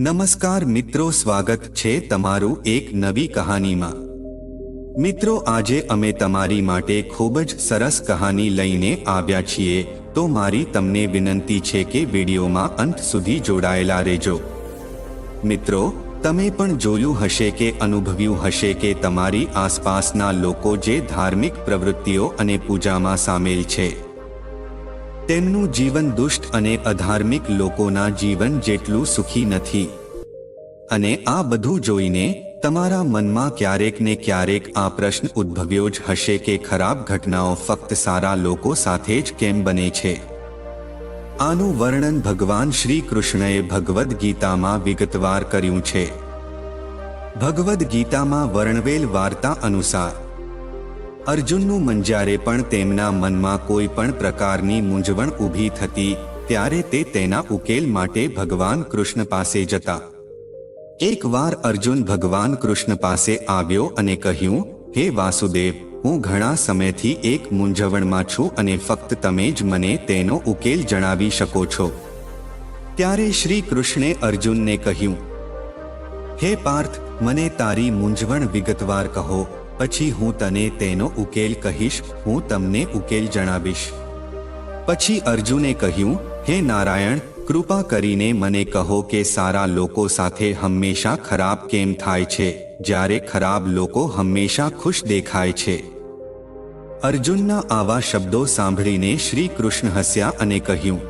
નમસ્કાર મિત્રો, સ્વાગત છે તમારું એક નવી કહાનીમાં. મિત્રો, આજે અમે તમારી માટે ખૂબ જ સરસ કહાની લઈને આવ્યા છીએ, તો મારી તમને વિનંતી છે કે વિડીયોમાં અંત સુધી જોડાયેલા રહેજો. મિત્રો, તમે પણ જોયું હશે કે અનુભવ્યું હશે કે તમારી આસપાસના લોકો જે ધાર્મિક પ્રવૃત્તિઓ અને પૂજામાં સામેલ છે. તેમનું જીવન દુષ્ટ અને અધાર્મિક લોકોના જીવન જેટલું સુખી નથી. અને આ બધું જોઈને તમારા મનમાં ક્યારેક ને ક્યારેક આ પ્રશ્ન ઉદ્ભવ્યો જ હશે કે ખરાબ ઘટનાઓ ફક્ત સારા લોકો સાથે જ કેમ બને છે? આનું વર્ણન ભગવાન શ્રી કૃષ્ણએ ભગવદ્ ગીતામાં વિગતવાર કર્યું છે. ભગવદ્ ગીતામાં વર્ણવેલ વાર્તા અનુસાર અર્જુનનું મન જ્યારે પણ તેમના મનમાં કોઈ પણ પ્રકારની મૂંઝવણ ઊભી થતી, ત્યારે તે તેના ઉકેલ માટે ભગવાન કૃષ્ણ પાસે જતા. એકવાર અર્જુન ભગવાન કૃષ્ણ પાસે આવ્યો અને કહ્યું, હે વાસુદેવ, હું ઘણા સમયથી એક મૂંઝવણમાં છું અને ફક્ત તમે જ મને તેનો ઉકેલ જણાવી શકો છો. ત્યારે શ્રી કૃષ્ણે અર્જુનને કહ્યું, હે પાર્થ, મને તારી મૂંઝવણ વિગતવાર કહો. પછી હું તને તેનો ઉકેલ કહીશ, હું તમને ઉકેલ જણાવીશ. પછી અર્જુને કહ્યું, હે નારાયણ, કૃપા કરીને મને કહો કે સારા લોકો સાથે હંમેશા ખરાબ કેમ થાય છે? જ્યારે ખરાબ લોકો હંમેશા ખુશ દેખાય છે. અર્જુનના આવા શબ્દો સાંભળીને શ્રી કૃષ્ણ હસ્યા અને કહ્યું,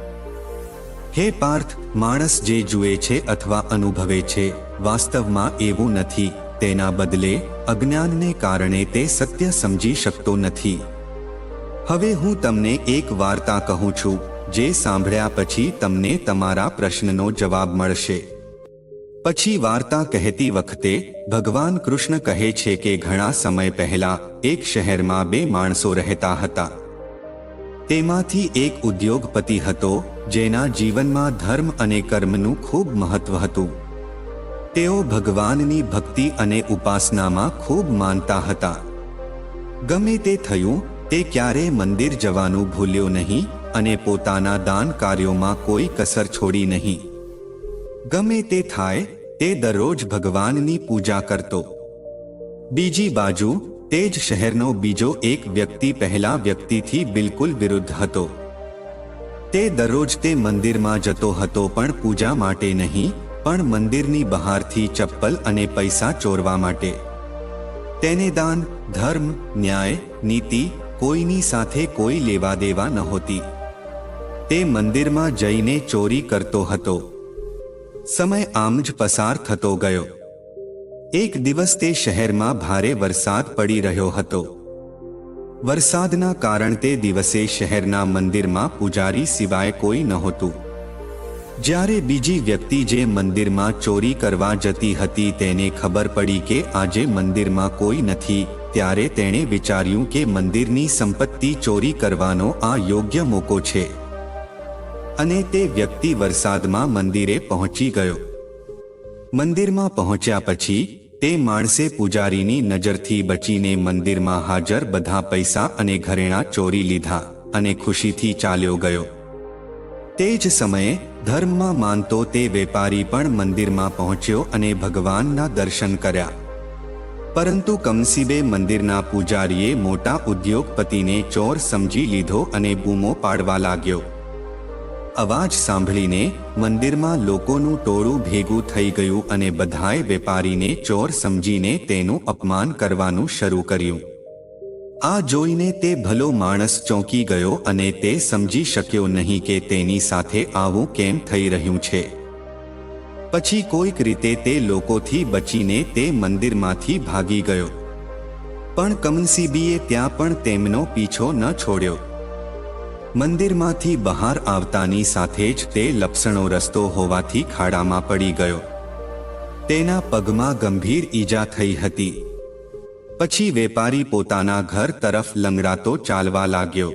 હે પાર્થ, માણસ જે જુએ છે અથવા અનુભવે છે, વાસ્તવમાં એવું નથી. તેના બદલે અજ્ઞાનને કારણે તે સત્ય સમજી શકતો નથી. હવે હું તમને એક વાર્તા કહું છું, જે સાંભળ્યા પછી તમને તમારા પ્રશ્નનો જવાબ મળશે. પછી વાર્તા કહેતી વખતે ભગવાન કૃષ્ણ કહે છે કે ઘણા સમય પહેલા એક શહેરમાં બે માણસો રહેતા હતા. તેમાંથી એક ઉદ્યોગપતિ હતો, જેના જીવનમાં ધર્મ અને કર્મનું ખૂબ મહત્વ હતું. તેઓ ભગવાનની ભક્તિ અને ઉપાસનામાં ખૂબ માનતા હતા. ગમે તે થયું, તે ક્યારે મંદિર જવાનું ભૂલ્યો નહીં અને પોતાના દાન કાર્યોમાં કોઈ કસર છોડી નહીં. ગમે તે થાય, તે દરરોજ ભગવાનની પૂજા કરતો. બીજી બાજુ, તે જ શહેરનો બીજો એક વ્યક્તિ પહેલા વ્યક્તિથી બિલકુલ વિરુદ્ધ હતો. તે દરરોજ તે મંદિરમાં જતો હતો પણ પૂજા માટે નહીં પણ મંદિરની બહારથી ચપ્પલ અને પૈસા ચોરવા માટે. તેને દાન, ધર્મ, ન્યાય, નીતિ કોઈની સાથે કોઈ લેવા દેવા નહોતી. તે મંદિરમાં જઈને ચોરી કરતો હતો. સમય આમ જ પસાર થતો ગયો. એક દિવસ તે શહેરમાં ભારે વરસાદ પડી રહ્યો હતો. વરસાદના કારણ તે દિવસે શહેરના મંદિરમાં પૂજારી સિવાય કોઈ નહોતું. જ્યારે બીજી વ્યક્તિ જે મંદિરમાં ચોરી કરવા જતી હતી તેને ખબર પડી કે આજે મંદિરમાં કોઈ નથી, ત્યારે તેણે વિચાર્યું કે મંદિરની સંપત્તિ ચોરી કરવાનો આ યોગ્ય મોકો છે. અને તે વ્યક્તિ વરસાદમાં મંદિરે પહોંચી ગયો. મંદિરમાં પહોંચ્યા પછી, તે માણસે પૂજારીની નજરથી બચીને મંદિરમાં હાજર બધા પૈસા અને ઘરેણાં ચોરી લીધા અને ખુશીથી ચાલ્યો ગયો. તે જ સમયે ધર્મમાં માનતો તે વેપારી પણ મંદિરમાં પહોંચ્યો અને ભગવાનના દર્શન કર્યા. પરંતુ કમસીબે મંદિરના પૂજારીએ મોટા ઉદ્યોગપતિને ચોર સમજી લીધો અને બૂમો પાડવા લાગ્યો. અવાજ સાંભળીને મંદિરમાં લોકોનું ટોળું ભેગું થઈ ગયું અને બધાએ વેપારીને ચોર સમજીને તેનું અપમાન કરવાનું શરૂ કર્યું. આ જોઈને તે ભલો માણસ ચોંકી ગયો અને તે સમજી શક્યો નહીં કે તેની સાથે આવું કેમ થઈ રહ્યું છે. પછી કોઈક રીતે તે લોકોથી બચીને તે મંદિરમાંથી ભાગી ગયો. પણ કમનસીબીએ ત્યાં પણ તેમનો પીછો ન છોડ્યો. મંદિરમાંથી બહાર આવતાની સાથે જ તે લપસણો રસ્તો હોવાથી ખાડામાં પડી ગયો. તેના પગમાં ગંભીર ઈજા થઈ હતી. પછી વેપારી પોતાના ઘર તરફ લંગડાતો ચાલવા લાગ્યો.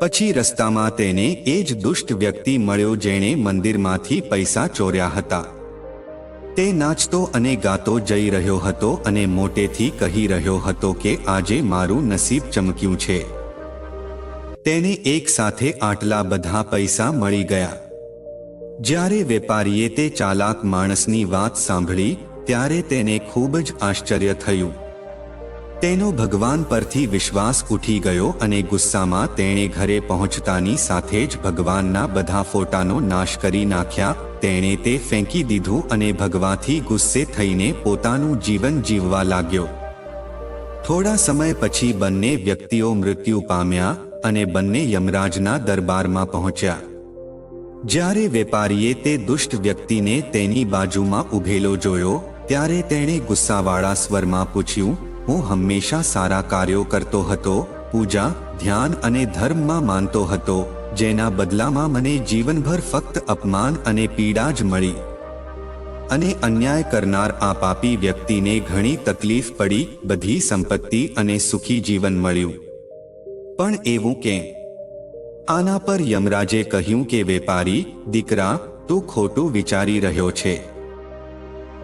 પછી રસ્તામાં તેને એ જ દુષ્ટ વ્યક્તિ મળ્યો જેણે મંદિરમાંથી પૈસા ચોર્યા હતા. તે નાચતો અને ગાતો જઈ રહ્યો હતો અને મોટેથી કહી રહ્યો હતો કે આજે મારું નસીબ ચમક્યું છે. તેને એક સાથે આટલા બધા પૈસા મળી ગયા. જ્યારે વેપારીએ તે ચાલાક માણસની વાત સાંભળી, ત્યારે તેને ખૂબ જ આશ્ચર્ય થયું. તેનો ભગવાન પરથી વિશ્વાસ ઉઠી ગયો અને ગુસ્સામાં તેણે ઘરે પહોંચતાની સાથે જ ભગવાનના બધા ફોટાનો નાશ કરી નાખ્યા. તેણે તે ફેંકી દીધું અને ભગવાથી ગુસ્સે થઈને પોતાનું જીવન જીવવા લાગ્યો. થોડા સમય પછી બંને વ્યક્તિઓ મૃત્યુ પામ્યા અને બંને યમરાજના દરબારમાં પહોંચ્યા. જ્યારે વેપારીએ તે દુષ્ટ વ્યક્તિને તેની બાજુમાં ઊભેલો જોયો, ત્યારે તેણે ગુસ્સાવાળા સ્વરમાં પૂછ્યું હું હંમેશા સારા કાર્યો કરતો હતો, પૂજા, ધ્યાન અને ધર્મમાં માનતો હતો, જેના બદલામાં મને જીવનભર ફક્ત અપમાન અને પીડા જ મળી. અને અન્યાય કરનાર આ પાપી વ્યક્તિને ઘણી તકલીફ પડી, બધી સંપત્તિ અને સુખી જીવન મળ્યું. પણ એવું કેમ? આના પર યમરાજે કહ્યું કે, વેપારી, દીકરા, તું ખોટું વિચારી રહ્યો છે.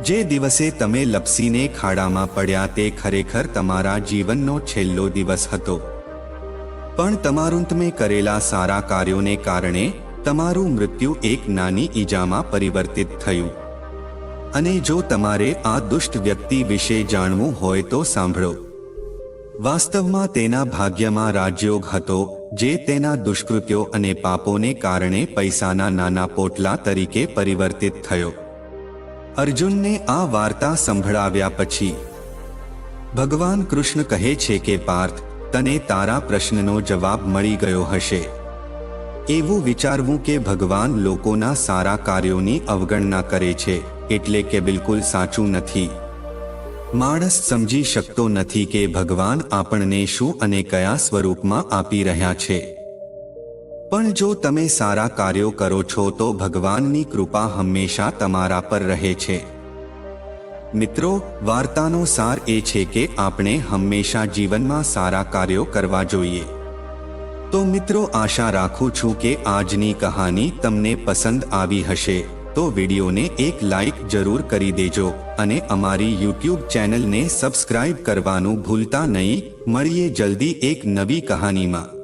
જે દિવસે તમે લપસીને ખાડામાં પડ્યા તે ખરેખર તમારા જીવનનો છેલ્લો દિવસ હતો. પણ તમારું તમે કરેલા સારા કાર્યોને કારણે તમારું મૃત્યુ એક નાની ઈજામાં પરિવર્તિત થયું. અને જો તમારે આ દુષ્ટ વ્યક્તિ વિશે જાણવું હોય તો સાંભળો. વાસ્તવમાં તેના ભાગ્યમાં રાજયોગ હતો, જે તેના દુષ્કૃત્યો અને પાપોને કારણે પૈસાના નાના પોટલા તરીકે પરિવર્તિત થયો. અર્જુનને આ વાર્તા સંભળાવ્યા પછી, ભગવાન કૃષ્ણ કહે છે કે પાર્થ, તને તારા પ્રશ્નનો જવાબ મળી ગયો હશે. એવું વિચારવું કે ભગવાન લોકોના સારા કાર્યોની અવગણના કરે છે, એટલે કે બિલકુલ સાચું નથી. માણસ સમજી શકતો નથી કે ભગવાન આપણને શું અને કયા સ્વરૂપમાં આપી રહ્યા છે. પણ જો તમે સારા કાર્યો કરો છો તો ભગવાનની કૃપા હંમેશા તમારા પર રહે છે. મિત્રો, વાર્તાનો સાર એ છે કે આપણે હંમેશા જીવનમાં સારા કાર્યો કરવા જોઈએ. તો મિત્રો, આશા રાખું છું કે આજની કહાની તમને પસંદ આવી હશે. તો વિડીયોને એક લાઈક જરૂર કરી દેજો અને અમારી યુટ્યુબ ચેનલને સબસ્ક્રાઇબ કરવાનું ભૂલતા નહીં. મળીએ જલ્દી એક નવી કહાનીમાં.